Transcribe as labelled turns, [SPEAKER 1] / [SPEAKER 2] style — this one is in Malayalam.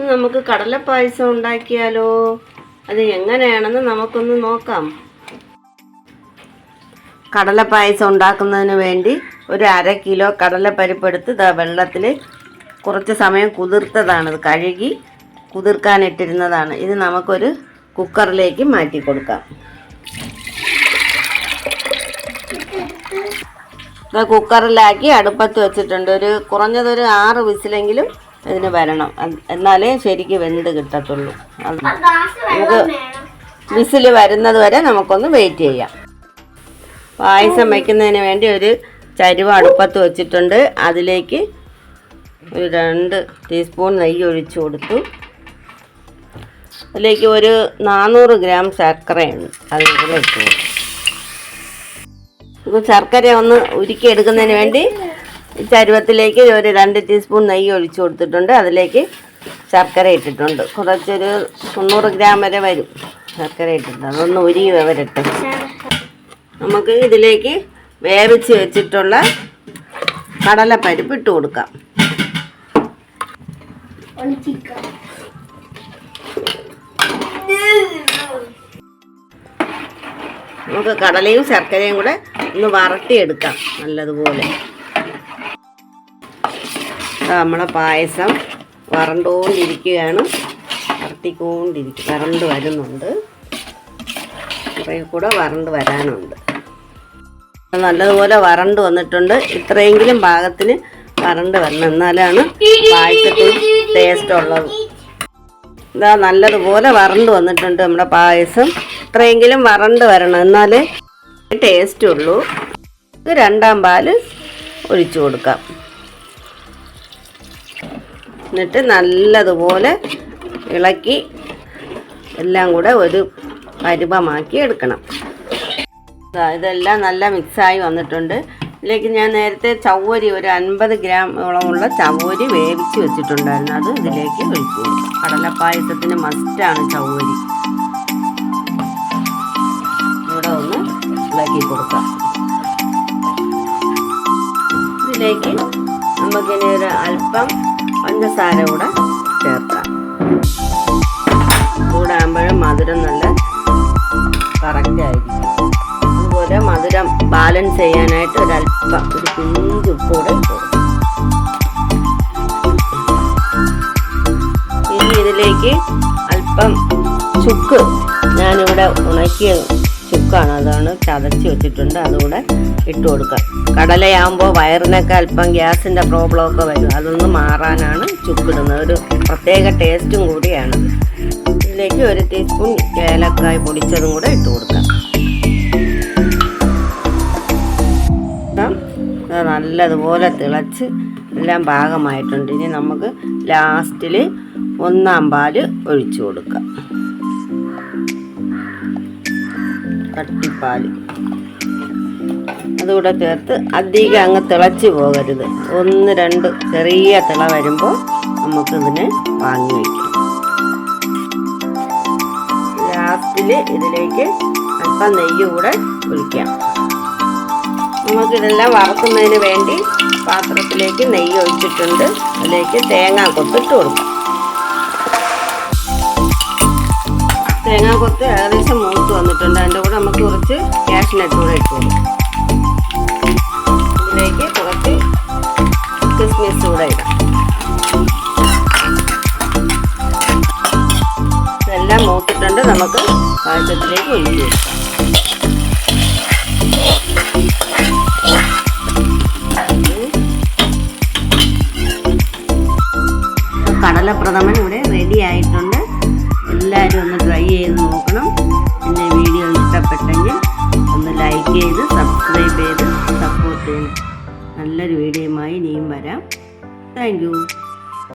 [SPEAKER 1] നമുക്ക് കടലപ്പായസം ഉണ്ടാക്കിയാലോ? അത് എങ്ങനെയാണെന്ന് നമുക്കൊന്ന് നോക്കാം. കടലപ്പായസം ഉണ്ടാക്കുന്നതിന് വേണ്ടി ഒരു അര കിലോ കടലപ്പരിപ്പെടുത്ത് ഇതാ വെള്ളത്തിൽ കുറച്ച് സമയം കുതിർത്തതാണ്. ഇത് കഴുകി കുതിർക്കാനിട്ടിരുന്നതാണ്. ഇത് നമുക്കൊരു കുക്കറിലേക്ക് മാറ്റി കൊടുക്കാം. കുക്കറിലാക്കി അടുപ്പത്ത് വെച്ചിട്ടുണ്ട്. ഒരു കുറഞ്ഞതൊരു ആറ് വിസിലെങ്കിലും ഇതിന് വരണം. എന്നാലേ ശരിക്ക് വെന്ത് കിട്ടത്തുള്ളൂ. അത് നമുക്ക് വിസിൽ വരുന്നത് വരെ നമുക്കൊന്ന് വെയിറ്റ് ചെയ്യാം. പായസം വയ്ക്കുന്നതിന് വേണ്ടി ഒരു ചരുവ അടുപ്പത്ത് വെച്ചിട്ടുണ്ട്. അതിലേക്ക് ഒരു രണ്ട് ടീസ്പൂൺ നെയ്യ് ഒഴിച്ചു കൊടുത്തു. അതിലേക്ക് ഒരു നാനൂറ് ഗ്രാം ശർക്കരയുണ്ട് അതിലേക്ക് വെച്ചു ശർക്കര ഒന്ന് ഉരുക്കി എടുക്കുന്നതിന് വേണ്ടി ചരുവത്തിലേക്ക് ഒരു രണ്ട് ടീസ്പൂൺ നെയ്യ് ഒഴിച്ചു കൊടുത്തിട്ടുണ്ട്. അതിലേക്ക് ശർക്കര ഇട്ടിട്ടുണ്ട്. കുറച്ചൊരു തൊണ്ണൂറ് ഗ്രാം വരെ വരും ശർക്കര ഇട്ടിട്ടുണ്ട് അതൊന്ന് ഉരുകി വരട്ടെ നമുക്ക് ഇതിലേക്ക് വേവിച്ച് വെച്ചിട്ടുള്ള കടലപ്പരിപ്പ് ഇട്ട് കൊടുക്കാം. നമുക്ക് കടലയും ശർക്കരയും കൂടെ ഒന്ന് വറട്ടിയെടുക്കാം നല്ലതുപോലെ. നമ്മളെ പായസം വറണ്ടുകൊണ്ടിരിക്കുകയാണ് വറട്ടിക്കൊണ്ടിരിക്കും വറണ്ട് വരുന്നുണ്ട്. കുറേ കൂടെ വറണ്ട് വരാനുണ്ട്. നല്ലതുപോലെ വറണ്ട് വന്നിട്ടുണ്ട്. ഇത്രയെങ്കിലും പാകത്തിന് വറണ്ട് വരണം. എന്നാലാണ് പായസത്തിന് ടേസ്റ്റ് ഉള്ളത്. ഇതാ നല്ലതുപോലെ വറണ്ട് വന്നിട്ടുണ്ട് നമ്മുടെ പായസം. ഇത്രയെങ്കിലും വറണ്ട് വരണം. എന്നാലേ ടേസ്റ്റ് ഉള്ളൂ. രണ്ടാം പാൽ ഒഴിച്ചു കൊടുക്കാം. എന്നിട്ട് നല്ലതുപോലെ ഇളക്കി എല്ലാം കൂടെ ഒരു പരുവമാക്കി എടുക്കണം. ഇതെല്ലാം നല്ല മിക്സായി വന്നിട്ടുണ്ട്. ഇതിലേക്ക് ഞാൻ നേരത്തെ ചവ്വരി ഒരു അൻപത് ഗ്രാമോളമുള്ള ചവ്വരി വേവിച്ച് വെച്ചിട്ടുണ്ടായിരുന്നു. അത് ഇതിലേക്ക് ഒഴിച്ചു കടലപ്പായസത്തിന് മസ്റ്റാണ് ചവ്വരി. ഇവിടെ ഒന്ന് ഇളക്കി കൊടുക്കാം. ഇതിലേക്ക് നമുക്കിനി ഒരു അല്പം പഞ്ചസാര കൂടെ ചേർക്കാം. കൂടാകുമ്പോഴും മധുരം നല്ല കറക്റ്റ് ആയിരിക്കും. അതുപോലെ മധുരം ബാലൻസ് ചെയ്യാനായിട്ട് ഒരല്പം ഒരു പിഞ്ച് ഉപ്പ് കൂടെ ഇട്ട് കൊടുക്കും. ഇനി ഇതിലേക്ക് അല്പം ചുക്ക് ഞാനിവിടെ ഉണക്കിയ ചുക്കാണ് അതാണ് ചതച്ച് വെച്ചിട്ടുണ്ട്. അതുകൂടെ ഇട്ട് കൊടുക്കുക കടലയാകുമ്പോൾ വയറിനൊക്കെ അല്പം ഗ്യാസിന്റെ പ്രോബ്ലം ഒക്കെ വരും. അതൊന്ന് മാറാനാണ് ചുക്കിടുന്നത്. ഒരു പ്രത്യേക ടേസ്റ്റും കൂടിയാണ്. ഇതിലേക്ക് ഒരു ടീസ്പൂൺ ഏലക്കായ് പൊടിച്ചതും കൂടെ ഇട്ട് കൊടുക്കാം. നല്ലതുപോലെ തിളച്ച് എല്ലാം പാകമായിട്ടുണ്ട്. ഇനി നമുക്ക് ലാസ്റ്റിൽ ഒന്നാം പാൽ ഒഴിച്ചു കൊടുക്കാം. കട്ടിപ്പാൽ. അതുകൂടെ ചേർത്ത് അധികം അങ്ങ് തിളച്ച് പോകരുത്. ഒന്ന് രണ്ട് ചെറിയ തിള വരുമ്പോൾ നമുക്കിതിനെ വാങ്ങി വയ്ക്കാം. ലാസ്റ്റിൽ ഇതിലേക്ക് അല്പം നെയ്യ് കൂടെ ഒഴിക്കാം. നമുക്കിതെല്ലാം വറക്കുന്നതിന് വേണ്ടി പാത്രത്തിലേക്ക് നെയ്യ് ഒഴിച്ചിട്ടുണ്ട്. അതിലേക്ക് തേങ്ങ കൊത്തിട്ട് കൊടുക്കാം. തേങ്ങ കൊത്ത് ഏകദേശം മൂത്ത് വന്നിട്ടുണ്ട്. അതിന്റെ കൂടെ നമുക്ക് കുറച്ച് കാഷ്നട്ട് കൂടെ ഇട്ട് ഇതിലേക്ക് കുറച്ച് കിസ്മിസ് കൂടെ ഇടാം. ഇതെല്ലാം മൂത്തിട്ടുണ്ട് നമുക്ക് പായസത്തിലേക്ക് ഒഴിച്ചു കടലപ്രഥമൻ ഇവിടെ റെഡി ആയിട്ടുണ്ട്. എല്ലാവരും ഒന്ന് ട്രൈ ചെയ്ത് നോക്കണം. എന്റെ വീഡിയോ ഇഷ്ടപ്പെട്ടെങ്കിൽ ഒന്ന് ലൈക്ക് ചെയ്ത് സബ്സ്ക്രൈബ് ചെയ്ത് സപ്പോർട്ട് ചെയ്യണം. നല്ലൊരു വീഡിയോയുമായി ഇനിയും വരാം. താങ്ക്